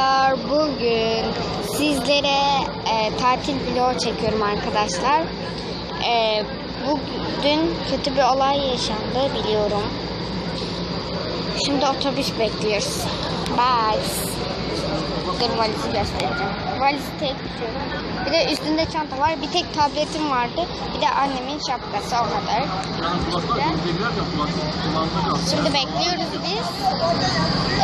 Merhabalar. Bugün sizlere e, tatil vlogu çekiyorum arkadaşlar. E, bugün kötü bir olay yaşandı biliyorum. Şimdi otobüs bekliyoruz. Bye. Dur valizi göstereceğim. Valizi tek tutuyorum. Bir de üstünde çanta var. Bir tek tabletim vardı. Bir de annemin şapkası o kadar. Şimdi bekliyoruz biz.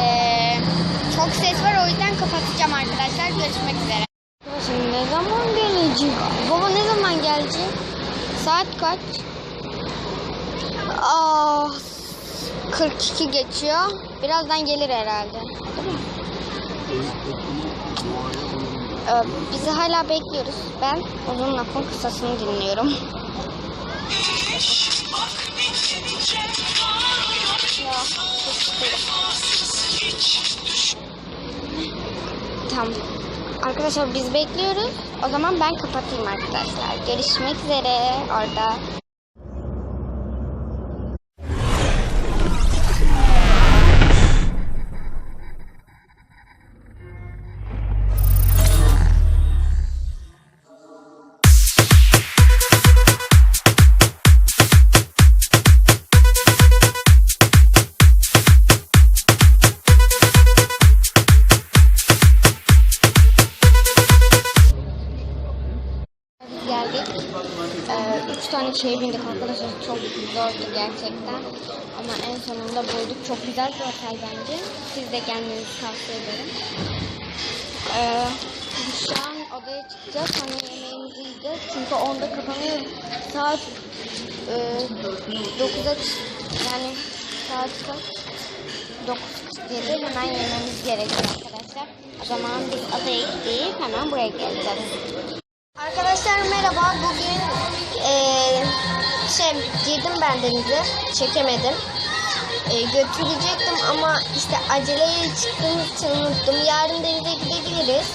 Ee, çok ses var o yüzden kapatacağım arkadaşlar. Görüşmek üzere. Şimdi ne zaman gelecek? Baba ne zaman gelecek? Saat kaç? Aa, 42 geçiyor. Birazdan gelir herhalde. Değil mi? Ee, bizi hala bekliyoruz. Ben uzun lafın kısasını dinliyorum. Tamam. Arkadaşlar biz bekliyoruz. O zaman ben kapatayım arkadaşlar. Görüşmek üzere orada. Tane şeye bindik arkadaşlar. Çok zordu gerçekten. Ama en sonunda bulduk. Çok güzel bir otel bence. Siz de gelmenizi tavsiye ederim. Ee, şu an odaya çıkacağız. Sonra yemeğimizi yiyeceğiz. Çünkü onda kapanıyor. Saat e, 9'a yani saat kaç? 9.47 hemen yememiz gerekiyor arkadaşlar. O zaman biz adaya gidip hemen buraya geleceğiz. Arkadaşlar merhaba. Bugün eee şey girdim ben denize. Çekemedim. Eee, götürecektim ama işte aceleyle çıktığımız için unuttum. Yarın denize gidebiliriz.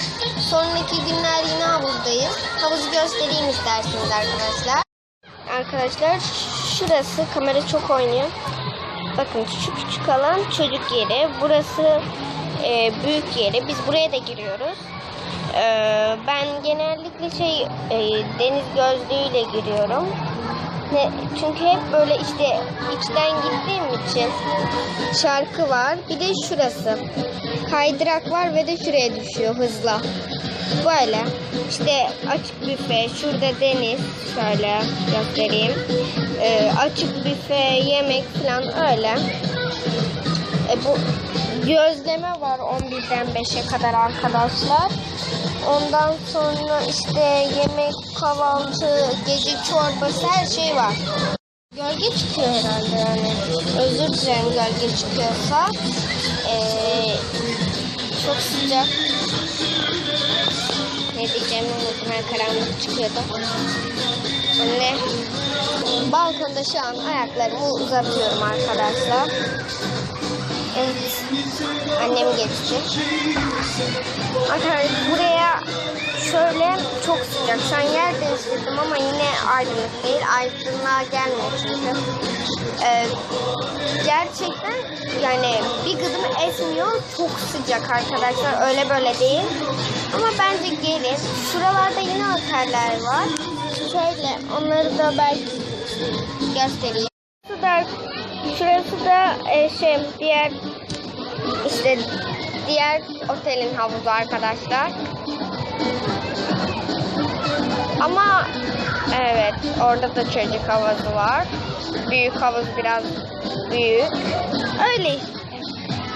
Sonraki günler yine havuzdayız. Havuzu göstereyim isterseniz arkadaşlar. Arkadaşlar şurası kamera çok oynuyor. Bakın şu küçük alan çocuk yeri. Burası eee, büyük yeri. Biz buraya da giriyoruz. Ee, ben genellikle şey e, deniz gözlüğüyle giriyorum. Ne, çünkü hep böyle işte içten gittiğim için şarkı var. Bir de şurası. Kaydırak var ve de şuraya düşüyor hızla. Böyle. İşte açık büfe, şurada deniz. Şöyle göstereyim. Ee, açık büfe, yemek falan öyle. E, bu gözleme var 11'den 5'e kadar arkadaşlar. Ondan sonra işte yemek, kahvaltı, gece çorbası her şey var. Gölge çıkıyor herhalde yani. Özür dilerim gölge çıkıyorsa. Ee, çok sıcak. Ne diyeceğimi unuttum. Her karanlık çıkıyordu. Anne. Balkonda şu an ayaklarımı uzatıyorum arkadaşlar. Annem geçti. Arkadaşlar buraya şöyle çok sıcak. Şu an yer değiştirdim ama yine aydınlık değil. Aydınlığa gelmiyor çünkü. Ee, gerçekten yani bir gıdım esmiyor. Çok sıcak arkadaşlar. Öyle böyle değil. Ama bence gelin. Şuralarda yine oteller var. Şöyle onları da belki göstereyim. Şurası da e, şey diğer işte diğer otelin havuzu arkadaşlar. Ama evet orada da çocuk havuzu var. Büyük havuz biraz büyük. Öyle.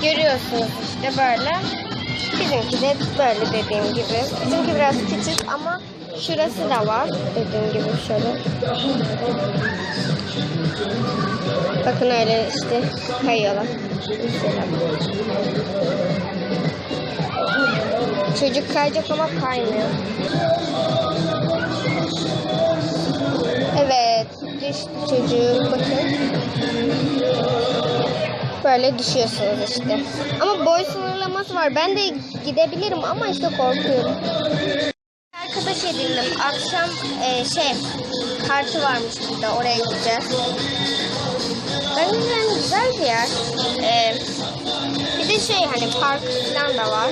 Görüyorsunuz işte böyle. Bizimki de böyle dediğim gibi. Bizimki biraz küçük ama şurası da var. Dediğim gibi şöyle. Bakın öyle işte kayıyorlar. Çocuk kayacak ama kaymıyor. Evet, düştü çocuk. Bakın. Böyle düşüyorsunuz işte. Ama boy sınırlaması var. Ben de gidebilirim ama işte korkuyorum. Arkadaş edindim. Akşam e, şey kartı varmış burada. Oraya gideceğiz. Bence yani güzel bir yer. E, bir de şey hani park falan da var.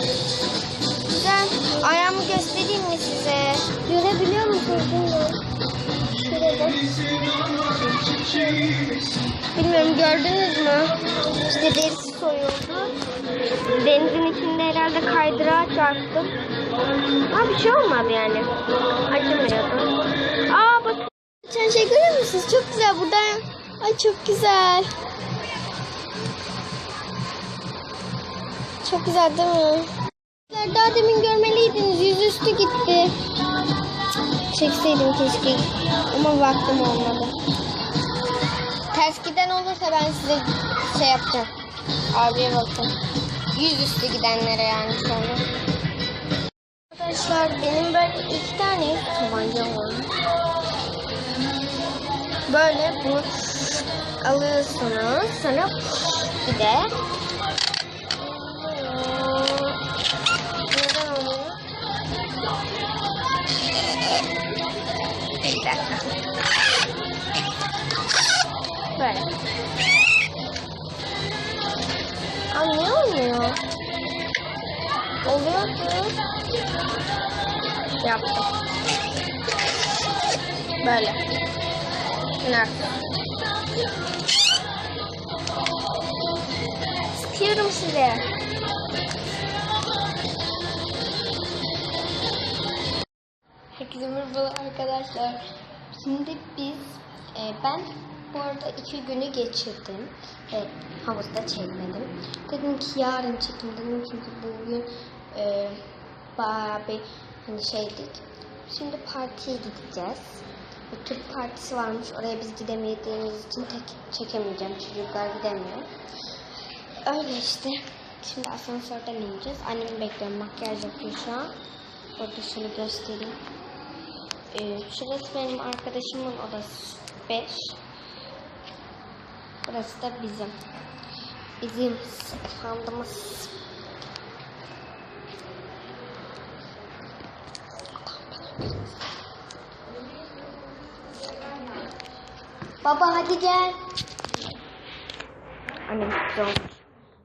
güzel. Ayağımı göstereyim mi size? Görebiliyor musunuz bilmiyorum. Şurada. Bilmiyorum gördünüz mü? İşte derisi soyuldu. Denizin içinde herhalde kaydırağa çarptım. Ama bir şey olmadı yani. Acımıyordu. Aa bakın. Sen şey görüyor musunuz? Çok güzel burada. Ay çok güzel. Çok güzel değil mi? Daha demin görmeliydiniz. Yüzüstü gitti. Çekseydim keşke. Ama vaktim olmadı. Ters giden olursa ben size şey yapacağım. Abiye bakın. Yüzüstü gidenlere yani sonra. Arkadaşlar benim böyle iki tane tabancam var. Böyle bunu alıyorsunuz. Sonra bir de Oluyordu. Yaptım. Böyle. Ne? Sıkıyorum size. Herkese merhaba arkadaşlar. Şimdi biz, e, ben bu arada iki günü geçirdim. Evet, havuzda çekmedim. Dedim ki yarın çekeyim dedim çünkü bugün e, bayağı bir hani şeydik. Şimdi partiye gideceğiz. Bir Türk partisi varmış. Oraya biz gidemediğimiz için tek çekemeyeceğim. Çocuklar gidemiyor. Öyle işte. Şimdi asansörden ineceğiz. Annemi bekliyorum. Makyaj yapıyor şu an. Burada şunu göstereyim. Ee, şurası benim arkadaşımın odası 5. Burası da bizim. Bizim standımız. Baba hadi gel. Annem güzel olmuş.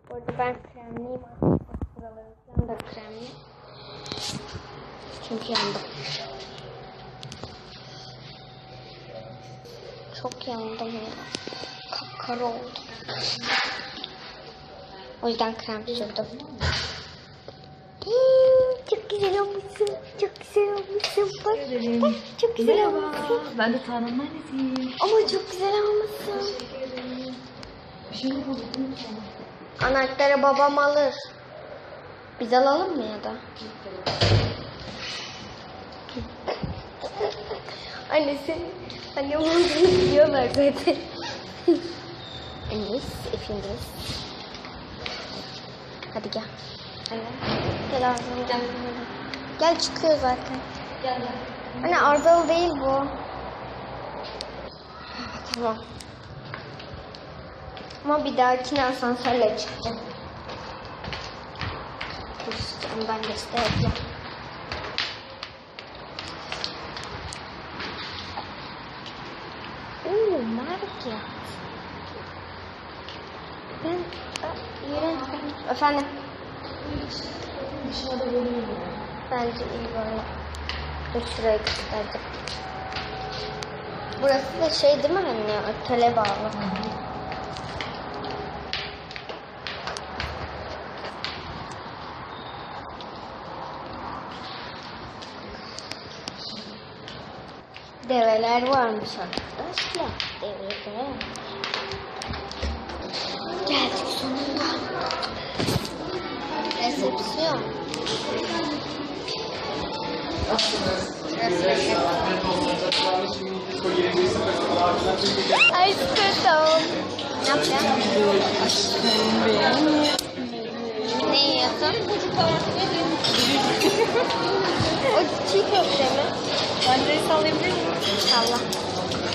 Bu arada ben kremliyim arkadaşlar. Buraları falan da kremli. Çünkü yandım. Çok yandım ya. Kapkara oldum. O yüzden krem sürdüm. Çok güzel olmuşsun. Çok güzel olmuşsun. Bak, bak çok güzel olmuşsun. Ben de Tanrı'nın annesiyim. Ama çok güzel olmuşsun. Şey buldum. Anahtarı babam alır. Biz alalım mı ya da? Anne sen anne olduğunu biliyorlar zaten. Enes, efendim. Hadi gel. Anne. Gel ağzına gel. Gel çıkıyor zaten. Gel gel. Anne arızalı değil bu. Tamam. Ama bir dahakine asansörle çıkacağım. Dur işte ondan göstereceğim. Oo, market. Ben, Aa, yürü. Efendim, Dışarıda böyle mi? bence iyi böyle. Dur şurayı göstereceğim. Burası da şey değil mi anne? Otele bağlı. Develer varmış arkadaşlar. Develer. Geldik sonunda. Resepsiyon. Aşkım. Ne yapacaksın? Ne yiyorsun? o çiğ köfte mi? Ben de sallayabilir miyim? Allah.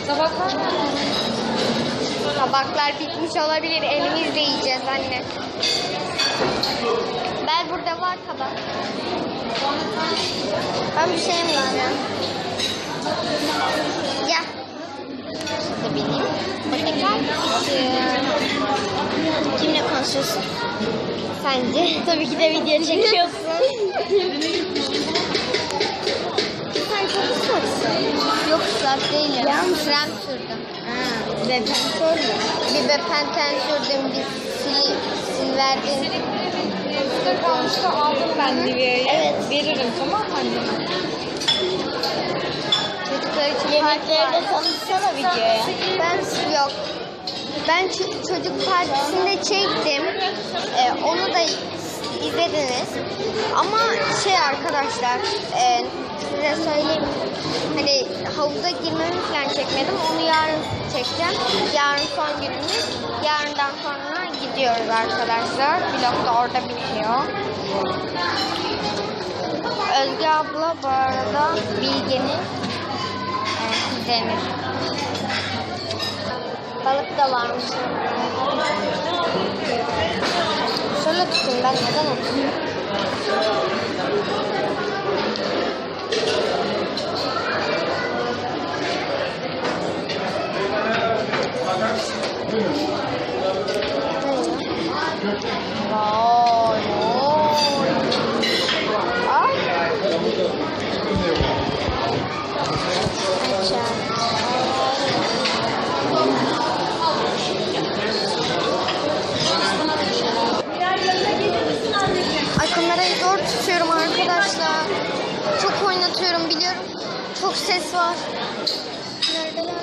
Tabaklar mı? Tabaklar bitmiş olabilir. Elimizle yiyeceğiz anne. Ben burada var tabak. Ben bir şey yemeyeceğim. Gel. Şurada. Burada gel. Kimle konuşuyorsun? Sence? Tabii ki de video çekiyorsun. Sen çok ıslaksın. Yok ıslak değilim. Krem sürdüm. Bepenten mü? Bir bepenten sürdüm, bir sil, silverdin. Üstte kalmıştı aldım ben Nivea'yı. Evet. Veririm tamam mı anne? Çocuklar için Yemeklerini konuşsana videoya. Ben yok. Ben çocuk partisinde çektim. Ee, onu da izlediniz. Ama şey arkadaşlar e, size söyleyeyim. Hani havuza girmemi falan çekmedim. Onu yarın çekeceğim. Yarın son günümüz. Yarından sonra gidiyoruz arkadaşlar. Vlog da orada bitiyor. Özge abla bu arada Bilge'nin e, kuzeni. Balık da varmış. Şöyle tutayım ben neden atayım? Vay vay. Ay. Ay kamerayı zor tutuyorum arkadaşlar. Çok oynatıyorum biliyorum. Çok ses var. Neredeler?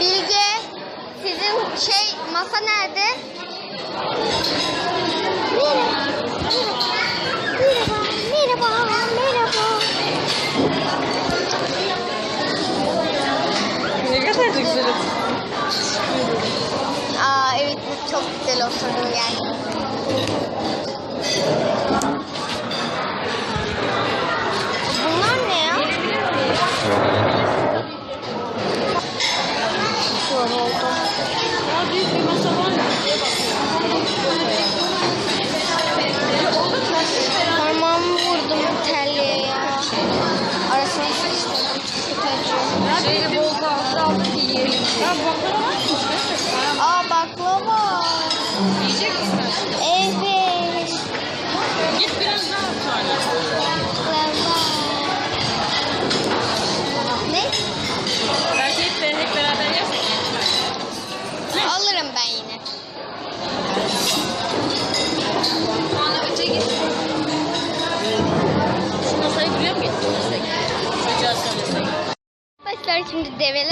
Bilge, sizin şey masa nerede? Merhaba, merhaba, merhaba, merhaba. Ne kadar da güzel Aa evet çok güzel oturdum yani.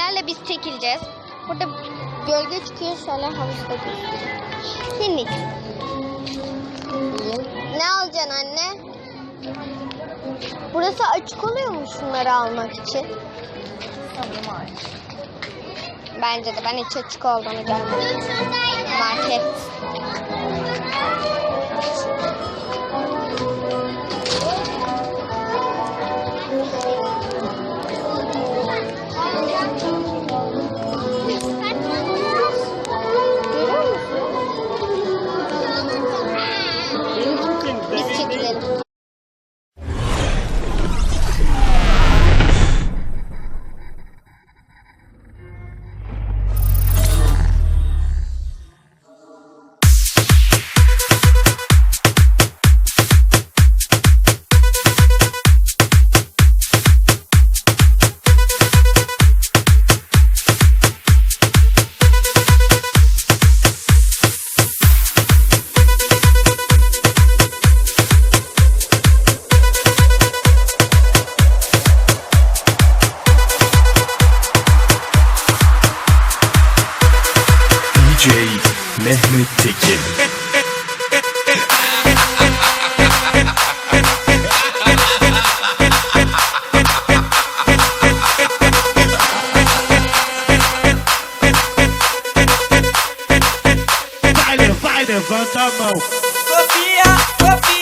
Develerle biz çekileceğiz. Burada gölge çıkıyor şöyle havuzda için. Ne alacaksın anne? Burası açık oluyor mu şunları almak için? Bence de ben hiç açık olduğunu görmedim. Market. Levanta a mão. Copia, copia.